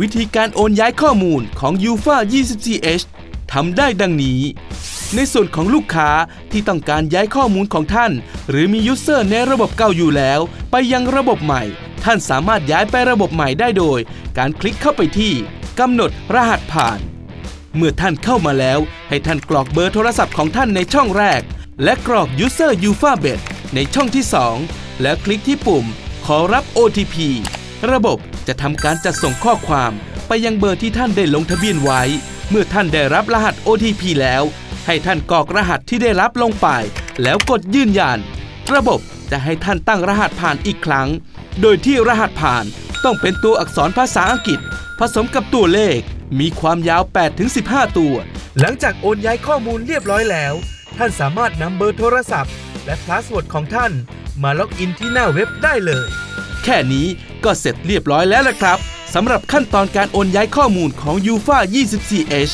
วิธีการโอนย้ายข้อมูลของ u f a 24H ทำได้ดังนี้ ในส่วนของลูกค้าที่ต้องการย้ายข้อมูลของท่าน หรือมียูเซอร์ในระบบเก่าอยู่แล้ว ไปยังระบบใหม่ ท่านสามารถย้ายไประบบใหม่ได้โดย การคลิกเข้าไปที่กำหนดรหัสผ่าน เมื่อท่านเข้ามาแล้ว ให้ท่านกรอกเบอร์โทรศัพท์ของท่านในช่องแรก และกรอก User u f a b e t ในช่องที่ 2 แล้วคลิกที่ปุ่ม ขอรับ OTP ระบบ จะทำการจัดส่งข้อความไปยังเบอร์ที่ท่านได้ลงทะเบียนไว้ เมื่อท่านได้รับรหัส OTP แล้ว ให้ท่านกรอกรหัสที่ได้รับลงไป แล้วกดยืนยัน ระบบจะให้ท่านตั้งรหัสผ่านอีกครั้ง โดยที่รหัสผ่านต้องเป็นตัวอักษรภาษาอังกฤษ ผสมกับตัวเลข มีความยาว 8-15 ตัว หลังจากโอนย้ายข้อมูลเรียบร้อยแล้ว ท่านสามารถนำเบอร์โทรศัพท์ และพาสเวิร์ดของท่าน มาล็อกอินที่หน้าเว็บได้เลย แค่นี้ก็เสร็จเรียบร้อยแล้วละครับสำหรับขั้นตอนการโอนย้ายข้อมูลของ u f a 24H